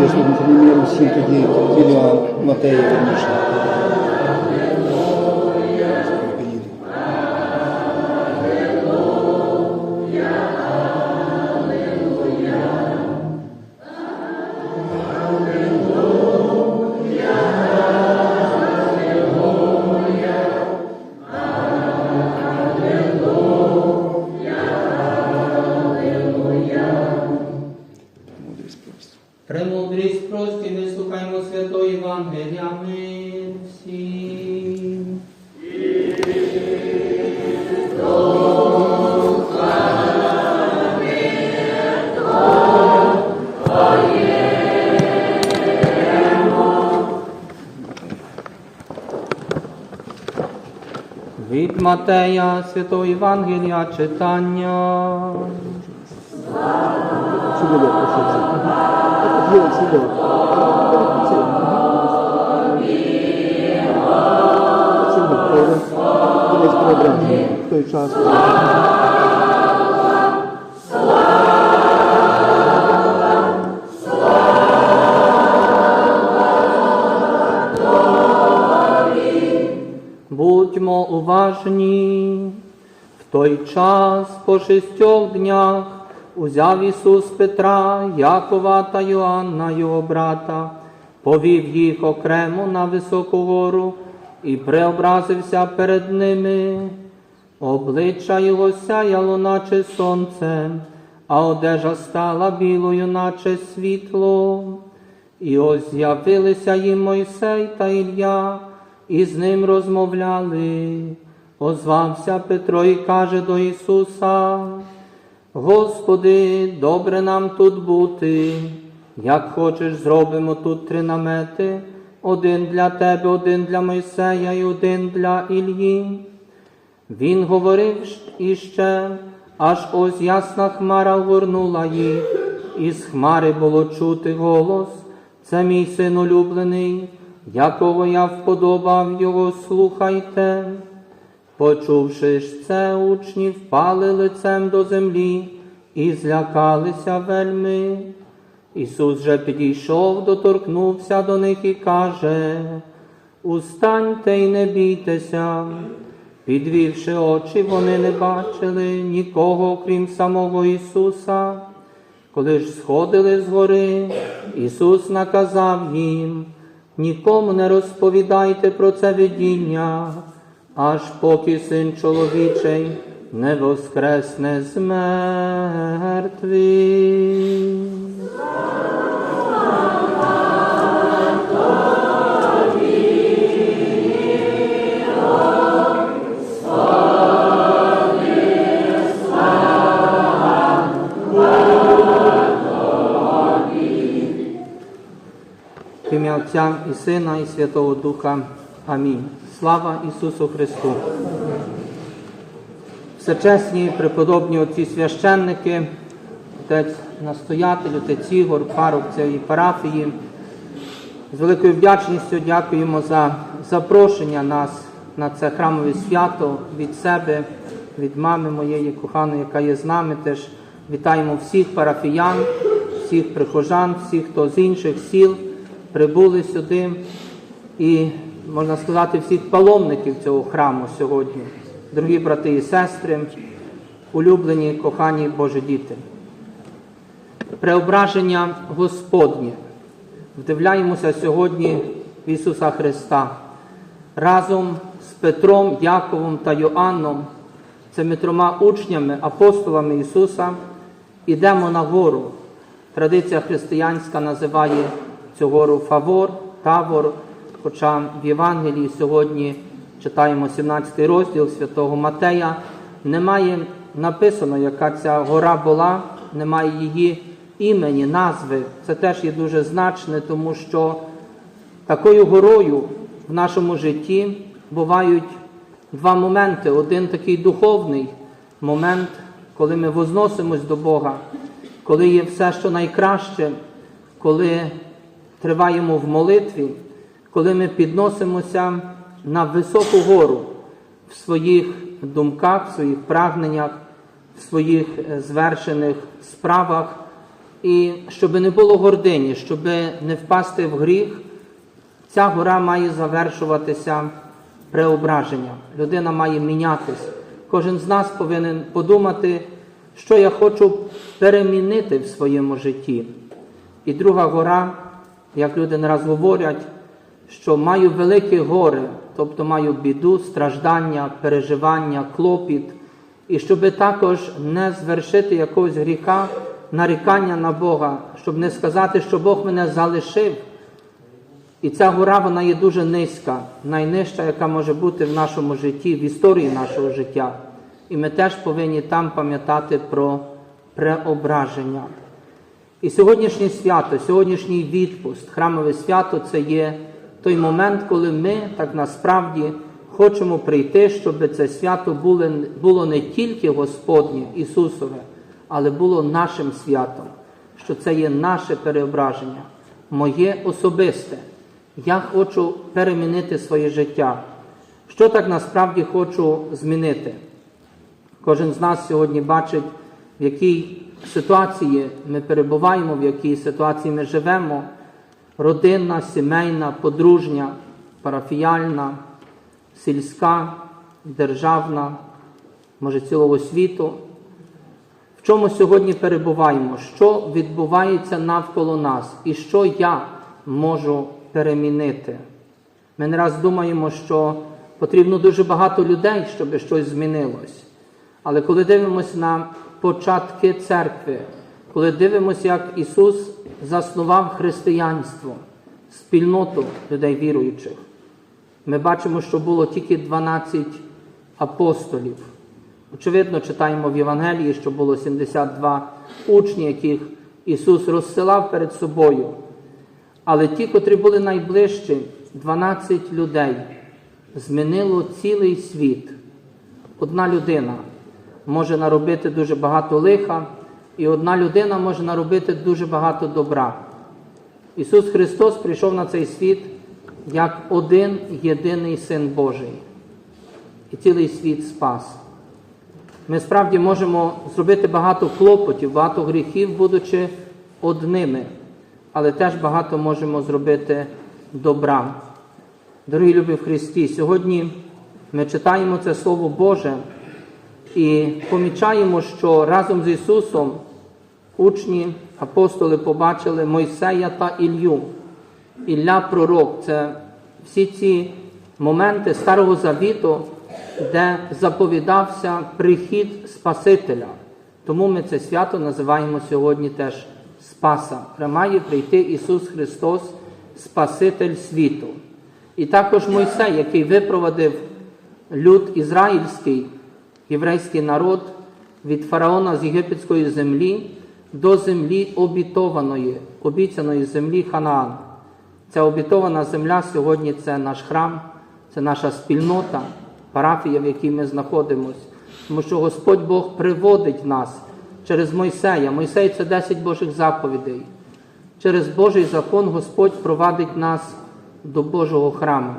я например, слухав номер усім тоді Матея верніше. Матея Святого Євангелія читання. Сюди, прошу. Сюди, уважні. В той час по шістьох днях узяв Ісус Петра, Якова та Йоанна, його брата, повів їх окремо на високу гору і преобразився перед ними. Обличчя його сяяло, наче сонце, а одежа стала білою, наче світло. І ось з'явилися їм Мойсей та Ілля, і з ним розмовляли. Озвався Петро і каже до Ісуса, Господи, добре нам тут бути. Як хочеш, зробимо тут три намети, один для тебе, один для Мойсея і один для Іллі. Він говорив іще, аж ось ясна хмара огорнула їх, і з хмари було чути голос. Це мій син улюблений, якого я вподобав його, слухайте. Почувши ж це, учні впали лицем до землі і злякалися вельми. Ісус же підійшов, доторкнувся до них і каже, Устаньте й не бійтеся. Підвівши очі, вони не бачили нікого, окрім самого Ісуса. Коли ж сходили з гори, Ісус наказав їм, нікому не розповідайте про це видіння, аж поки син чоловічий не воскресне з мертвих. Отця і Сина, і Святого Духа. Амінь. Слава Ісусу Христу. Всечесні преподобні отці священники, отець настоятель, отець Ігор, парок цієї парафії. З великою вдячністю дякуємо за запрошення нас на це храмове свято від себе, від мами моєї коханої, яка є з нами. Теж вітаємо всіх парафіян, всіх прихожан, всіх, хто з інших сіл прибули сюди. І, можна сказати, всіх паломників цього храму сьогодні, дорогі брати і сестри, улюблені, кохані Божі діти. Преображення Господнє. Вдивляємося сьогодні в Ісуса Христа разом з Петром, Яковом та Йоанном, цими трьома учнями, апостолами Ісуса, ідемо на гору. Традиція християнська називає цю гору Фавор, Тавор, хоча в Євангелії сьогодні читаємо 17 розділ святого Матея, немає написано, яка ця гора була, немає її імені, назви. Це теж є дуже значне, тому що такою горою в нашому житті бувають два моменти. Один такий духовний момент, коли ми возносимось до Бога, коли є все, що найкраще, коли триваємо в молитві, коли ми підносимося на високу гору в своїх думках, в своїх прагненнях, в своїх е, звершених справах. І щоб не було гордині, щоб не впасти в гріх, ця гора має завершуватися преображенням. Людина має мінятись. Кожен з нас повинен подумати, що я хочу перемінити в своєму житті. І друга гора, як люди не раз говорять, що маю великі гори, тобто маю біду, страждання, переживання, клопіт, і щоб також не звершити якогось гріха, нарікання на Бога, щоб не сказати, що Бог мене залишив. І ця гора вона є дуже низька, найнижча, яка може бути в нашому житті, в історії нашого життя. І ми теж повинні там пам'ятати про преображення. І сьогоднішнє свято, сьогоднішній відпуст, храмове свято це є той момент, коли ми так насправді хочемо прийти, щоб це свято було, не тільки Господнє Ісусове, але було нашим святом, що це є наше переображення, моє особисте. Я хочу перемінити своє життя. Що так насправді хочу змінити? Кожен з нас сьогодні бачить, в якій ситуації ми перебуваємо, в якій ситуації ми живемо. Родинна, сімейна, подружня, парафіяльна, сільська, державна, може цілого світу. В чому сьогодні перебуваємо? Що відбувається навколо нас і що я можу перемінити? Ми не раз думаємо, що потрібно дуже багато людей, щоб щось змінилось. Але коли дивимося на початки церкви, коли дивимося, як Ісус заснував християнство, спільноту людей віруючих, ми бачимо, що було тільки 12 апостолів. Очевидно, читаємо в Євангелії, що було 72 учні, яких Ісус розсилав перед собою. Але ті, котрі були найближчі, 12 людей, змінило цілий світ. Одна людина може наробити дуже багато лиха, і одна людина може наробити дуже багато добра. Ісус Христос прийшов на цей світ як один єдиний Син Божий. І цілий світ спас. Ми справді можемо зробити багато клопотів, багато гріхів, будучи одними, але теж багато можемо зробити добра. Дорогі любі в Христі, сьогодні ми читаємо це Слово Боже і помічаємо, що разом з Ісусом учні, апостоли побачили Мойсея та Ілью. Ілля пророк це всі ці моменти Старого Завіту, де заповідався прихід Спасителя. Тому ми це свято називаємо сьогодні теж Спаса. Має прийти Ісус Христос, Спаситель світу. І також Мойсей, який випровадив люд ізраїльський, єврейський народ від фараона з єгипетської землі до землі обітованої, обіцяної землі Ханаан. Ця обітована земля сьогодні це наш храм, це наша спільнота, парафія, в якій ми знаходимося. Тому що Господь Бог приводить нас через Мойсея. Мойсей це 10 Божих заповідей. Через Божий закон Господь провадить нас до Божого храму,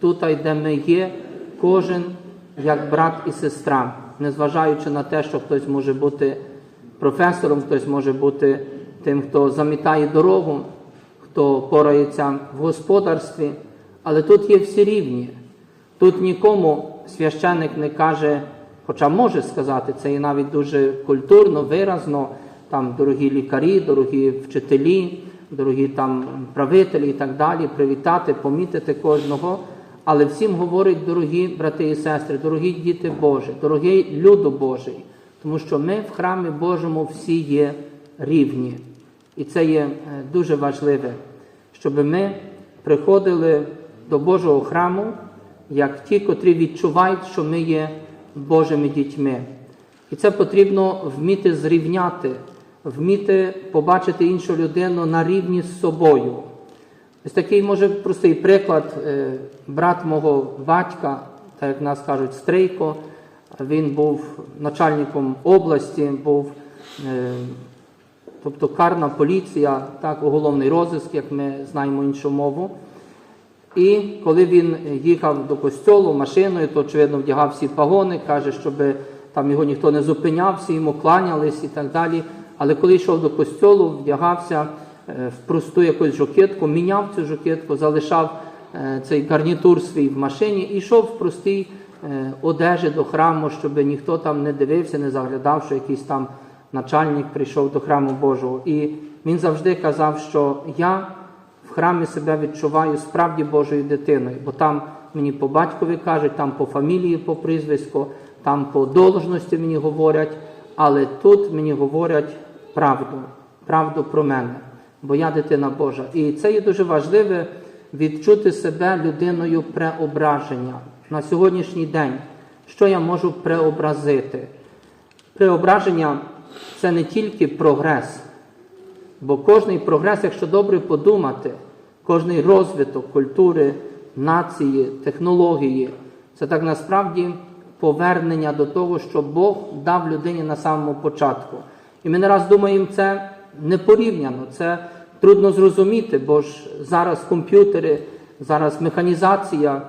тут, де ми є, кожен як брат і сестра, незважаючи на те, що хтось може бути професором, хтось може бути тим, хто замітає дорогу, хто порається в господарстві, але тут є всі рівні. Тут нікому священник не каже, хоча може сказати, це і навіть дуже культурно, виразно, там дорогі лікарі, дорогі вчителі, дорогі там правителі і так далі, привітати, помітити кожного. Але всім говорить, дорогі брати і сестри, дорогі діти Божі, дорогий люду Божий, тому що ми в храмі Божому всі є рівні. І це є е, дуже важливе, щоб ми приходили до Божого храму, як ті, котрі відчувають, що ми є Божими дітьми. І це потрібно вміти зрівняти, вміти побачити іншу людину на рівні з собою. Ось такий, може, простий приклад, е, брат мого батька, так як нас кажуть, Стрейко, він був начальником області, був, е, тобто карна поліція, так, уголовний розиск, як ми знаємо іншу мову. І коли він їхав до костьолу машиною, то очевидно вдягав всі пагони, каже, щоб там його ніхто не зупинявся, йому кланялись і так далі. Але коли йшов до костьолу, вдягався в просту якусь жакетку, міняв цю жакетку, залишав е, цей гарнітур свій в машині і йшов в простій е, одежі до храму, щоб ніхто там не дивився, не заглядав, що якийсь там начальник прийшов до храму Божого. І він завжди казав, що я в храмі себе відчуваю справді Божою дитиною, бо там мені по батькові кажуть, там по фамілії, по прізвиську, там по должності мені говорять, але тут мені говорять правду, правду про мене, бо я дитина Божа. І це є дуже важливе відчути себе людиною преображення на сьогоднішній день. Що я можу преобразити? Преображення це не тільки прогрес, бо кожний прогрес, якщо добре подумати, кожний розвиток культури, нації, технології, це так насправді повернення до того, що Бог дав людині на самому початку. І ми не раз думаємо, це не порівняно, це трудно зрозуміти, бо ж зараз комп'ютери, зараз механізація,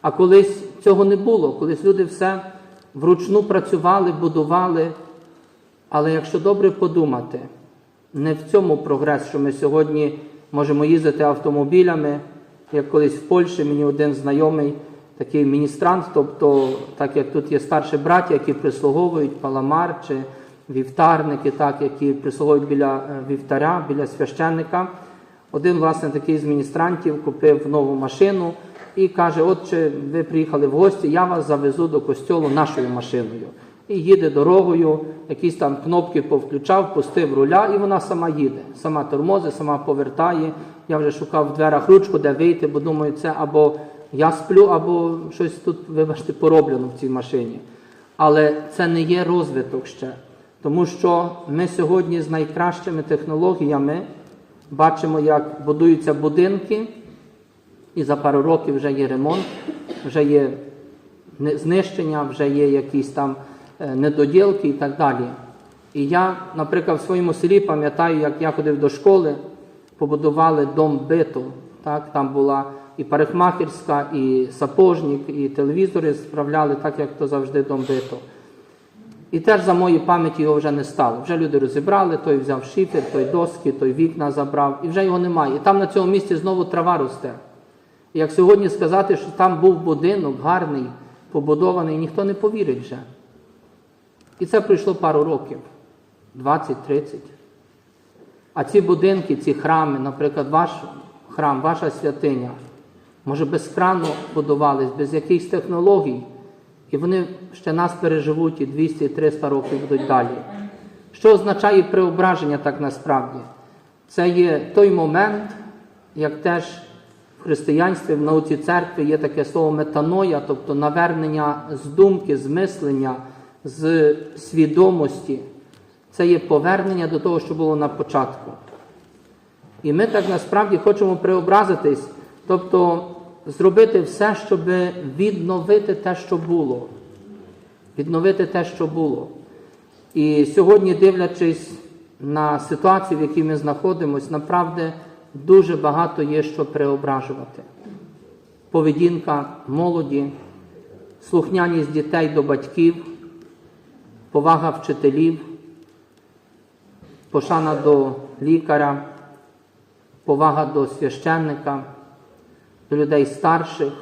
а колись цього не було. Колись люди все вручну працювали, будували. Але якщо добре подумати, не в цьому прогрес, що ми сьогодні можемо їздити автомобілями, як колись в Польщі мені один знайомий, такий міністрант, тобто, так як тут є старші браття, які прислуговують паламар чи вівтарники, так, які прислуговують біля е, вівтаря, біля священника. Один, власне, такий з міністрантів купив нову машину і каже: Отче, ви приїхали в гості, я вас завезу до костьолу нашою машиною. І їде дорогою, якісь там кнопки повключав, пустив руля, і вона сама їде. Сама тормозить, сама повертає. Я вже шукав в дверах ручку, де вийти, бо думаю, це або я сплю, або щось тут, вибачте, пороблено в цій машині. Але це не є розвиток ще. Тому що ми сьогодні з найкращими технологіями бачимо, як будуються будинки, і за пару років вже є ремонт, вже є знищення, вже є якісь там е, недоділки і так далі. І я, наприклад, в своєму селі пам'ятаю, як я ходив до школи, побудували дом биту. Так? Там була і парикмахерська, і сапожник, і телевізори справляли, так як то завжди дом биту. І теж за моєї пам'яті його вже не стало. Вже люди розібрали, той взяв шифер, той доски, той вікна забрав, і вже його немає. І там на цьому місці знову трава росте. І як сьогодні сказати, що там був будинок гарний, побудований, ніхто не повірить вже. І це пройшло пару років, 20-30. А ці будинки, ці храми, наприклад, ваш храм, ваша святиня, може без крану будувались, без якихось технологій, і вони ще нас переживуть і 200, і 300 років будуть далі. Що означає преображення так насправді? Це є той момент, як теж в християнстві, в науці церкви є таке слово метаноя, тобто навернення з думки, з мислення, з свідомості. Це є повернення до того, що було на початку. І ми так насправді хочемо преобразитись, тобто зробити все, щоб відновити те, що було. Відновити те, що було. І сьогодні, дивлячись на ситуацію, в якій ми знаходимося, направді дуже багато є що преображувати. Поведінка молоді, слухняність дітей до батьків, повага вчителів, пошана до лікаря, повага до священника, до людей старших.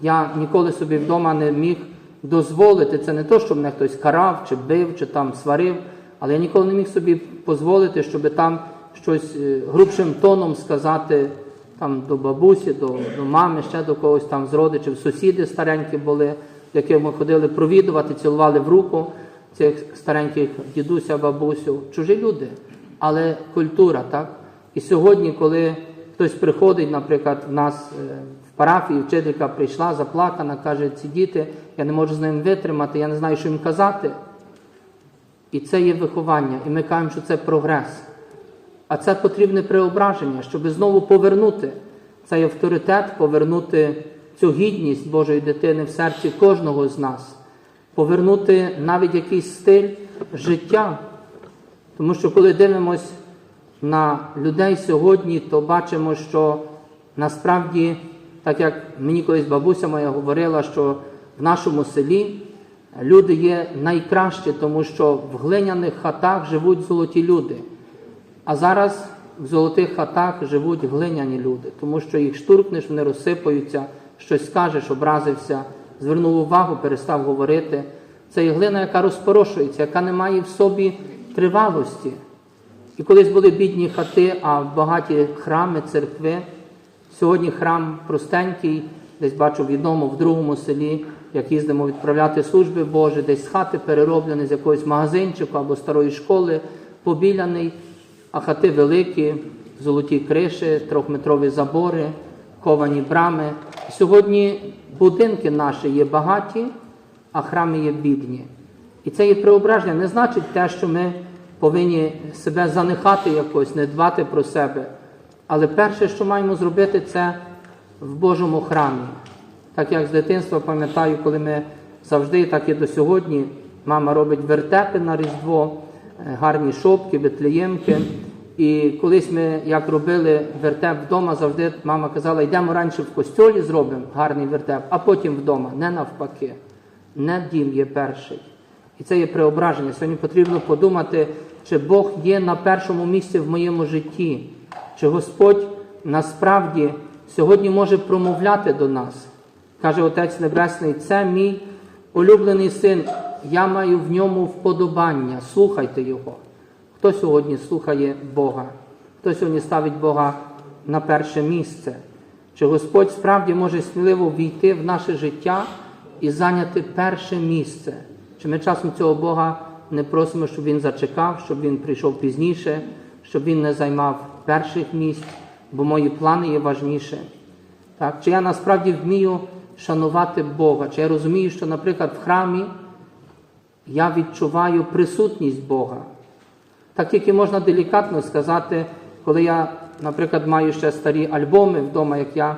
Я ніколи собі вдома не міг дозволити, це не то, що мене хтось карав, чи бив, чи там сварив, але я ніколи не міг собі дозволити, щоб там щось е, грубшим тоном сказати там, до бабусі, до, до мами, ще до когось там з родичів, сусіди старенькі були, яких ми ходили провідувати, цілували в руку цих стареньких дідуся, бабусю, чужі люди, але культура, так? І сьогодні, коли хтось приходить, наприклад, в нас е, в парафії вчителька прийшла, заплакана, каже, ці діти, я не можу з ними витримати, я не знаю, що їм казати. І це є виховання, і ми кажемо, що це прогрес. А це потрібне преображення, щоб знову повернути цей авторитет, повернути цю гідність Божої дитини в серці кожного з нас, повернути навіть якийсь стиль життя. Тому що коли дивимось на людей сьогодні, то бачимо, що насправді, так як мені колись бабуся моя говорила, що в нашому селі люди є найкращі, тому що в глиняних хатах живуть золоті люди. А зараз в золотих хатах живуть глиняні люди, тому що їх штуркнеш, вони розсипаються, щось скажеш, образився, звернув увагу, перестав говорити. Це є глина, яка розпорошується, яка не має в собі тривалості. І колись були бідні хати, а багаті храми, церкви. Сьогодні храм простенький, десь бачу в одному, в другому селі, як їздимо відправляти служби Божі, десь хати перероблений з якогось магазинчику або старої школи, побіляний, а хати великі, золоті криші, трьохметрові забори, ковані брами. Сьогодні будинки наші є багаті, а храми є бідні. І це є преображення. Не значить те, що ми повинні себе занихати якось, не дбати про себе. Але перше, що маємо зробити, це в Божому храмі. Так як з дитинства пам'ятаю, коли ми завжди, так і до сьогодні, мама робить вертепи на Різдво, е, гарні шопки, витлеємки. І колись ми, як робили вертеп вдома, завжди мама казала, йдемо раніше в костьолі зробимо гарний вертеп, а потім вдома, не навпаки. Не дім є перший. І це є преображення. Сьогодні потрібно подумати, чи Бог є на першому місці в моєму житті, чи Господь насправді сьогодні може промовляти до нас. Каже Отець Небесний, це мій улюблений син, я маю в ньому вподобання, слухайте його. Хто сьогодні слухає Бога? Хто сьогодні ставить Бога на перше місце? Чи Господь справді може сміливо війти в наше життя і зайняти перше місце? Чи ми часом цього Бога не просимо, щоб Він зачекав, щоб Він прийшов пізніше, щоб Він не займав перших місць, бо мої плани є важніше? Так? Чи я насправді вмію шанувати Бога? Чи я розумію, що, наприклад, в храмі я відчуваю присутність Бога? Так тільки можна делікатно сказати, коли я, наприклад, маю ще старі альбоми вдома, як я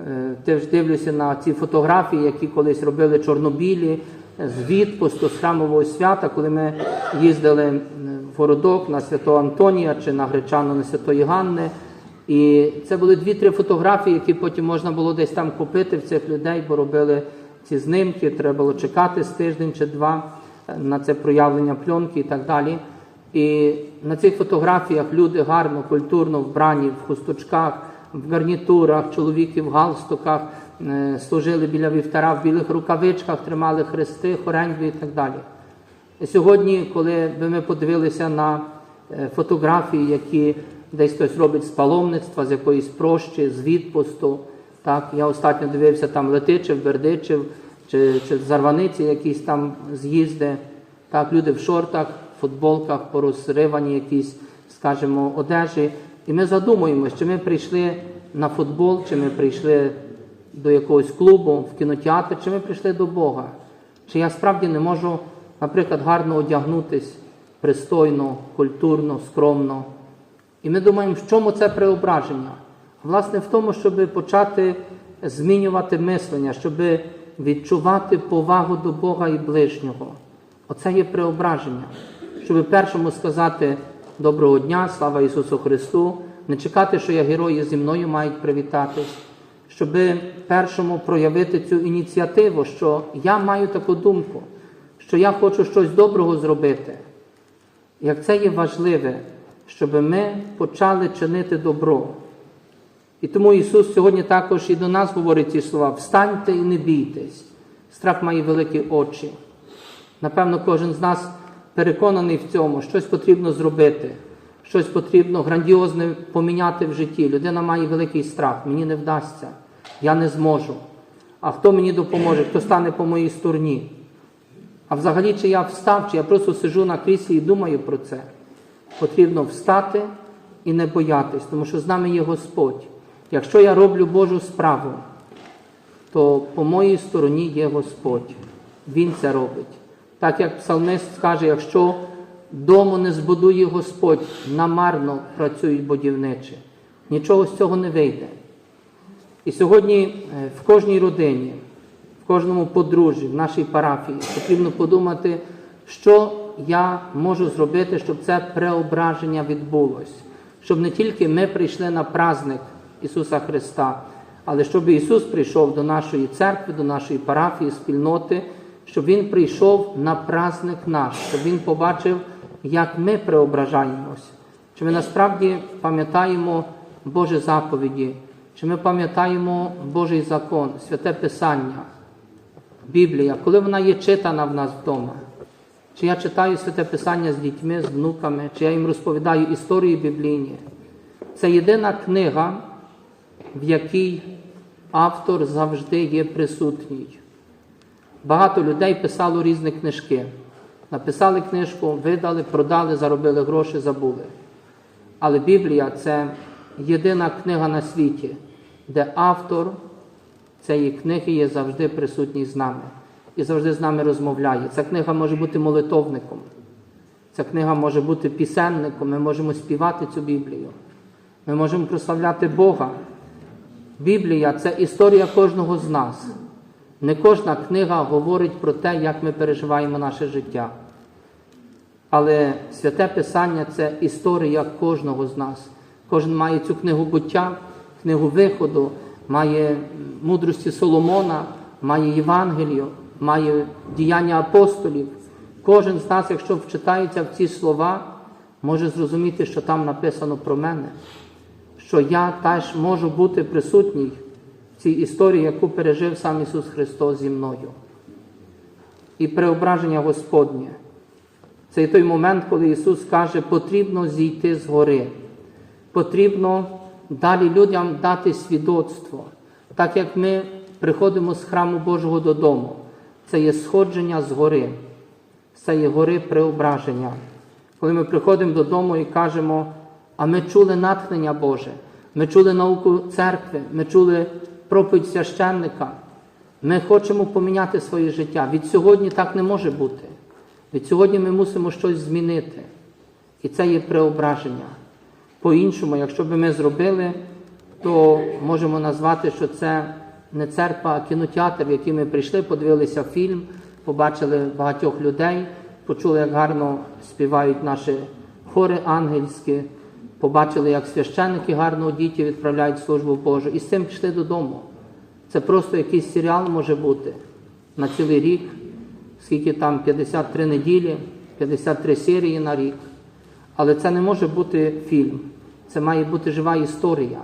е, теж дивлюся на ці фотографії, які колись робили чорнобілі з відпусту, з храмового свята, коли ми їздили в городок на Святого Антонія чи на Гречану на Святої Ганни. І це були дві-три фотографії, які потім можна було десь там купити в цих людей, бо робили ці знимки, треба було чекати з тиждень чи два е, на це проявлення пленки і так далі. І на цих фотографіях люди гарно, культурно вбрані в хусточках, в гарнітурах, чоловіки в галстуках, служили біля вівтара, в білих рукавичках, тримали хрести, хореньби і так далі. Сьогодні, коли би ми подивилися на е, фотографії, які десь хтось робить з паломництва, з якоїсь прощі, з відпусту, так, я остатньо дивився там Летичев, Бердичев чи, чи Зарваниці, якісь там з'їзди, так, люди в шортах, футболках, порозривані якісь, скажімо, одежі. І ми задумуємося, чи ми прийшли на футбол, чи ми прийшли до якогось клубу, в кінотеатр, чи ми прийшли до Бога. Чи я справді не можу, наприклад, гарно одягнутись пристойно, культурно, скромно. І ми думаємо, в чому це преображення? Власне, в тому, щоб почати змінювати мислення, щоб відчувати повагу до Бога і ближнього. Оце є преображення. Щоб першому сказати доброго дня, слава Ісусу Христу, не чекати, що я герої зі мною мають привітатись, щоб першому проявити цю ініціативу, що я маю таку думку, що я хочу щось доброго зробити. Як це є важливе, щоб ми почали чинити добро. І тому Ісус сьогодні також і до нас говорить ці слова: встаньте і не бійтесь. Страх має великі очі. Напевно, кожен з нас переконаний в цьому, щось потрібно зробити, щось потрібно грандіозне поміняти в житті. Людина має великий страх, мені не вдасться, я не зможу. А хто мені допоможе, хто стане по моїй стороні? А взагалі, чи я встав, чи я просто сижу на кріслі і думаю про це. Потрібно встати і не боятись, тому що з нами є Господь. Якщо я роблю Божу справу, то по моїй стороні є Господь. Він це робить. Так як псалмист скаже, якщо дому не збудує Господь, намарно працюють будівничі. Нічого з цього не вийде. І сьогодні е, в кожній родині, в кожному подружжі, в нашій парафії потрібно подумати, що я можу зробити, щоб це преображення відбулось. Щоб не тільки ми прийшли на праздник Ісуса Христа, але щоб Ісус прийшов до нашої церкви, до нашої парафії, спільноти, щоб Він прийшов на праздник наш, щоб Він побачив, як ми преображаємось. Чи ми насправді пам'ятаємо Божі заповіді, чи ми пам'ятаємо Божий закон, святе Писання, Біблія, коли вона є читана в нас вдома. Чи я читаю святе Писання з дітьми, з внуками, чи я їм розповідаю історії біблійні. Це єдина книга, в якій автор завжди є присутній. Багато людей писало різні книжки. Написали книжку, видали, продали, заробили гроші, забули. Але Біблія це єдина книга на світі, де автор цієї книги є завжди присутній з нами і завжди з нами розмовляє. Ця книга може бути молитовником, ця книга може бути пісенником, ми можемо співати цю Біблію, ми можемо прославляти Бога. Біблія це історія кожного з нас. Не кожна книга говорить про те, як ми переживаємо наше життя. Але святе Писання це історія кожного з нас. Кожен має цю книгу буття, книгу виходу, має мудрості Соломона, має Євангелію, має діяння апостолів. Кожен з нас, якщо вчитається в ці слова, може зрозуміти, що там написано про мене, що я теж можу бути присутній в цій історії, яку пережив сам Ісус Христос зі мною. І преображення Господнє. Це той момент, коли Ісус каже, потрібно зійти з гори, потрібно далі людям дати свідоцтво, так як ми приходимо з храму Божого додому. Це є сходження з гори, це є гори преображення. Коли ми приходимо додому і кажемо, а ми чули натхнення Боже, ми чули науку церкви, ми чули проповідь священника, ми хочемо поміняти своє життя. Від сьогодні так не може бути. Від сьогодні ми мусимо щось змінити. І це є преображення. По-іншому, якщо би ми зробили, то можемо назвати, що це не церква, а кінотеатр, в який ми прийшли, подивилися фільм, побачили багатьох людей, почули, як гарно співають наші хори ангельські, побачили, як священники гарно діти відправляють службу Божу, і з цим пішли додому. Це просто якийсь серіал може бути на цілий рік, скільки там 53 неділі, 53 серії на рік. Але це не може бути фільм, це має бути жива історія.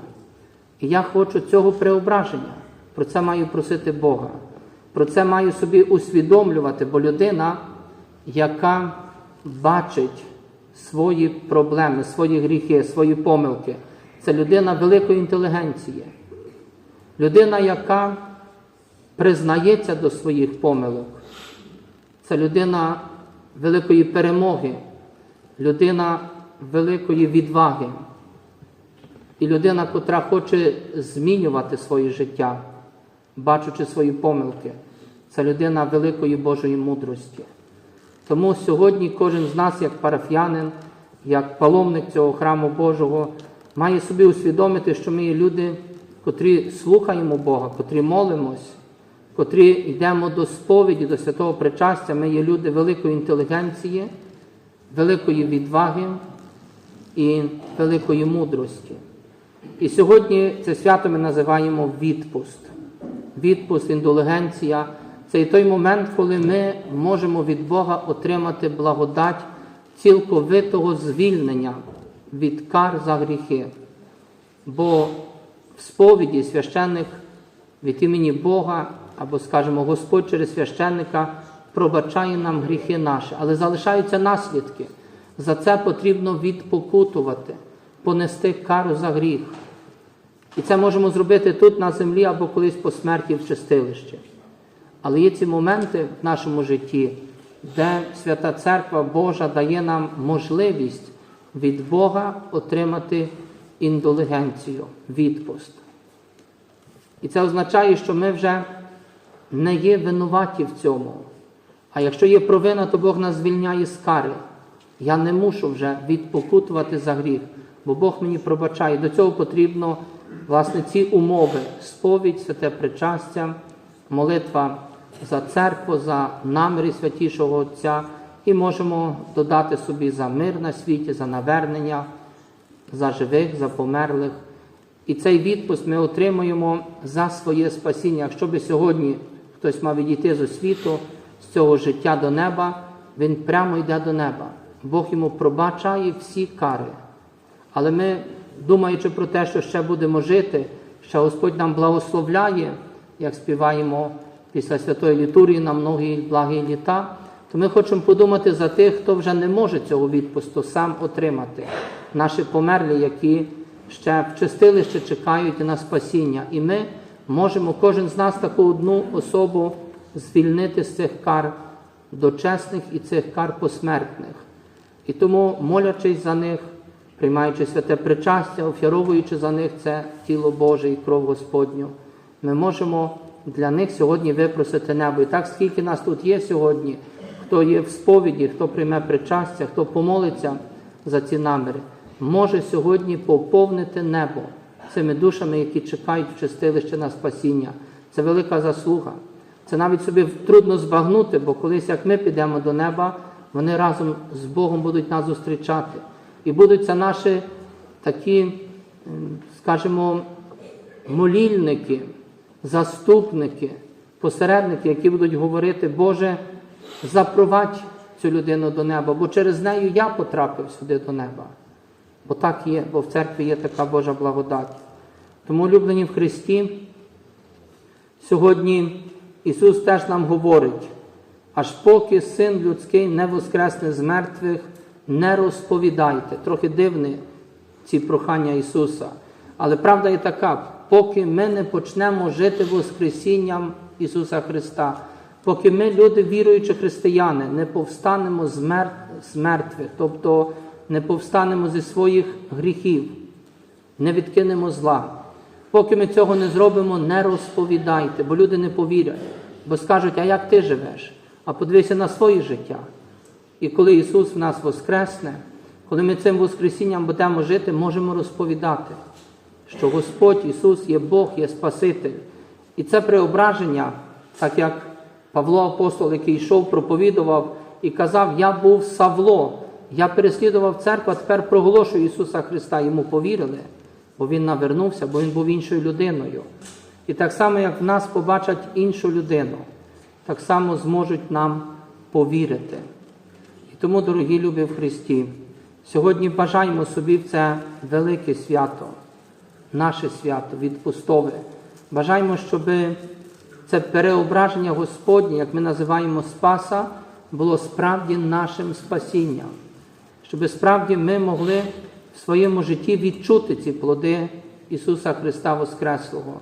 І я хочу цього преображення. Про це маю просити Бога. Про це маю собі усвідомлювати, бо людина, яка бачить свої проблеми, свої гріхи, свої помилки, це людина великої інтелігенції. Людина, яка признається до своїх помилок, це людина великої перемоги, людина великої відваги. І людина, котра хоче змінювати своє життя, бачучи свої помилки, це людина великої Божої мудрості. Тому сьогодні кожен з нас, як парафіянин, як паломник цього храму Божого, має собі усвідомити, що ми є люди, котрі слухаємо Бога, котрі молимось, котрі йдемо до сповіді, до святого причастя. Ми є люди великої інтелігенції, великої відваги і великої мудрості. І сьогодні це свято ми називаємо відпуст. Відпуст, індулігенція це і той момент, коли ми можемо від Бога отримати благодать цілковитого звільнення від кар за гріхи. Бо в сповіді священник від імені Бога, або, скажімо, Господь через священника пробачає нам гріхи наші, але залишаються наслідки. За це потрібно відпокутувати, понести кару за гріх. І це можемо зробити тут на землі або колись по смерті в чистилищі. Але є ці моменти в нашому житті, де Свята Церква Божа дає нам можливість від Бога отримати індулігенцію, відпуст. І це означає, що ми вже не є винуваті в цьому. А якщо є провина, то Бог нас звільняє з кари. Я не мушу вже відпокутувати за гріх, бо Бог мені пробачає. До цього потрібно власне ці умови: сповідь, святе причастя, молитва за церкву, за наміри святішого Отця, і можемо додати собі за мир на світі, за навернення, за живих, за померлих. І цей відпуск ми отримуємо за своє спасіння. Якщо би сьогодні хтось мав відійти з освіту, з цього життя до неба, він прямо йде до неба. Бог йому пробачає всі кари. Але ми, думаючи про те, що ще будемо жити, що Господь нам благословляє, як співаємо після святої літургії на многі благі літа, то ми хочемо подумати за тих, хто вже не може цього відпусту сам отримати. Наші померлі, які ще в чистилище чекають на спасіння. І ми можемо кожен з нас таку одну особу звільнити з цих кар дочесних і цих кар посмертних. І тому, молячись за них, приймаючи святе причастя, офіровуючи за них це тіло Боже і кров Господню, ми можемо для них сьогодні випросити небо. І так, скільки нас тут є сьогодні, хто є в сповіді, хто прийме причастя, хто помолиться за ці наміри, може сьогодні поповнити небо цими душами, які чекають в чистилище на спасіння. Це велика заслуга. Це навіть собі трудно збагнути, бо колись, як ми підемо до неба, вони разом з Богом будуть нас зустрічати. І будуть це наші такі, скажімо, молільники, заступники, посередники, які будуть говорити, Боже, запровадь цю людину до неба, бо через нею я потрапив сюди до неба. Бо так є, бо в церкві є така Божа благодать. Тому, улюблені в Христі, сьогодні Ісус теж нам говорить, аж поки Син людський не воскресне з мертвих, не розповідайте. Трохи дивні ці прохання Ісуса. Але правда є така, поки ми не почнемо жити Воскресінням Ісуса Христа, поки ми, люди віруючі християни, не повстанемо з мер- з мертвих, тобто не повстанемо зі своїх гріхів, не відкинемо зла. Поки ми цього не зробимо, не розповідайте, бо люди не повірять, бо скажуть, а як ти живеш? А подивися на своє життя. І коли Ісус в нас воскресне, коли ми цим Воскресінням будемо жити, можемо розповідати, що Господь Ісус є Бог, є Спаситель. І це преображення, так як Павло апостол, який йшов, проповідував і казав: Я був Савло, я переслідував церкву, а тепер проголошую Ісуса Христа. Йому повірили, бо Він навернувся, бо Він був іншою людиною. І так само, як в нас побачать іншу людину, так само зможуть нам повірити. Тому, дорогі любі в Христі, сьогодні бажаємо собі в це велике свято, наше свято відпустове. Бажаємо, щоб це переображення Господнє, як ми називаємо Спаса, було справді нашим спасінням, щоб справді ми могли в своєму житті відчути ці плоди Ісуса Христа Воскреслого.